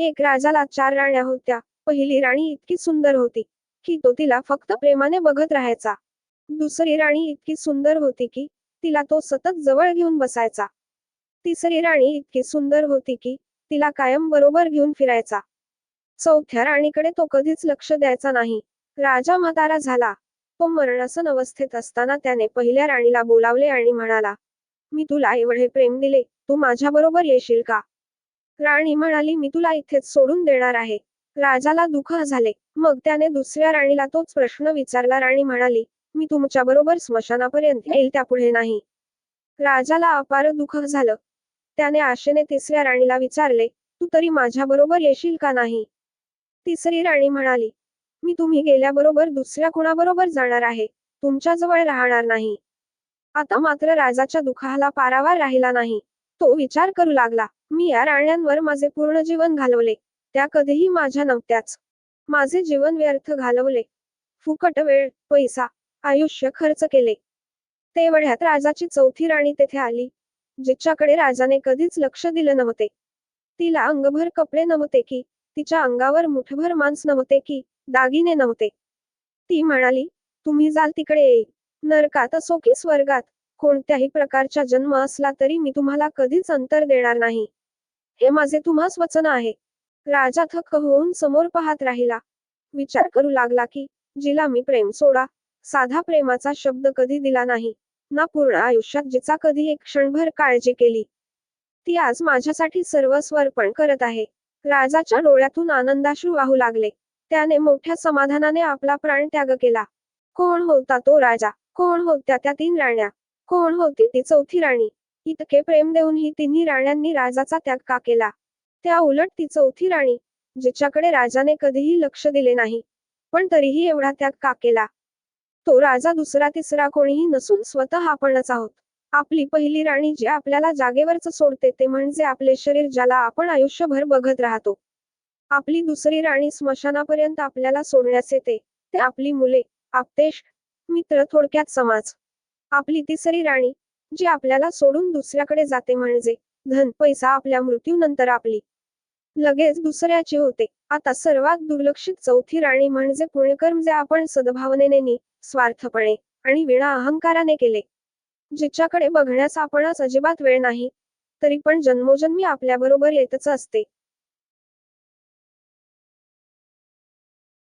एक राजाला चार राण्या होत्या. पहिली राणी इतकी सुंदर होती की तो तिला फक्त प्रेमाने बघत राहायचा. दुसरी राणी इतकी सुंदर होती की तिला तो सतत जवळ घेऊन बसायचा. तिसरी राणी इतकी सुंदर होती की तिला कायम बरोबर घेऊन फिरायचा. चौथ्या राणीकडे तो कधीच लक्ष द्यायचा नाही. राजा म्हातारा झाला. तो मरणासन अवस्थेत असताना त्याने पहिल्या राणीला बोलावले आणि म्हणाला मी तुला एवढे प्रेम दिले तू माझ्याबरोबर येशील का? राणी म्हणाली मी तुला इथेच सोडून देणार आहे. राजाला दुःख झाले. मग त्याने दुसऱ्या राणीला तोच प्रश्न विचारला. राणी म्हणाली मी तुमच्या बरोबर स्मशानापर्यंत येईल त्यापुढे नाही. राजाला अपार दुःख झालं. त्याने आशेने तिसऱ्या राणीला विचारले तू तरी माझ्या बरोबर येशील का नाही? तिसरी राणी म्हणाली मी तुम्ही गेल्याबरोबर दुसऱ्या कुणाबरोबर जाणार आहे? तुमच्याजवळ राहणार नाही. आता मात्र राजाच्या दुःखाला पारावार राहिला नाही. तो विचार करू लागला. मी या राण्यांवर माझे पूर्ण जीवन घालवले त्या कधीही माझ्या नव्हत्याच. माझे जीवन व्यर्थ घालवले. फुकट वेळ पैसा आयुष्य खर्च केले. तेवढ्यात राजाची चौथी राणी तेथे आली जिच्याकडे राजाने कधीच लक्ष दिलं नव्हते. तिला अंगभर कपडे नव्हते की तिच्या अंगावर मुठभर मांस नव्हते की दागिने नव्हते. ती म्हणाली तुम्ही जाल तिकडे येईल नरकात असो की स्वर्गात कोणत्याही प्रकारचा जन्म असला तरी मी तुम्हाला कधीच अंतर देणार नाही. हे माझे तुम्हास वचन आहे. राजा थक्क होऊन समोर पाहत राहिला. विचार करू लागला की जिला मी प्रेम सोडा. साधा प्रेमाचा शब्द कधी दिला नाही. ना पूर्ण आयुष्यात जिचा कधी एक क्षणभर काळजी केली. ती आज माझ्यासाठी सर्वस्व अर्पण करत आहे. राजाच्या डोळ्यातून आनंदाश्रू वाहू लागले. त्याने मोठ्या समाधानाने आपला प्राण त्याग केला. कोण होता तो राजा? कोण होत्या त्या तीन राण्या? कोण होती ती चौथी राणी? इतके प्रेम देऊनही तिन्ही राण्यांनी राजाचा त्याग का केला? त्या उलट ती चौथी राणी जिच्याकडे राजाने कधीही लक्ष दिले नाही पण तरीही एवढा त्याग का केला? तो राजा दुसरा तिसरा कोणीही नसून स्वतः आपणच आहोत. आपली पहिली राणी जी आपल्याला जागेवरच सोडते ते म्हणजे आपले शरीर ज्याला आपण आयुष्यभर बघत राहतो. आपली दुसरी राणी स्मशानापर्यंत आपल्याला सोडण्यास येते ते आपली मुले आपतेश मित्र थोडक्यात समाज. आपली तिसरी राणी जी आपल्याला सोडून दुसऱ्याकडे जाते म्हणजे धन पैसा आपल्या मृत्यूनंतर आपली. लगेच दुसऱ्याची होते. आता सर्वात दुर्लक्षित चौथी राणी म्हणजे पुण्यकर्म जे आपण सद्भावनेने स्वार्थपणे आणि विणा अहंकाराने केले. जिच्याकडे बघण्यास आपणच अजिबात वेळ नाही तरी पण जन्मोजन्मी आपल्याबरोबर येतच असते.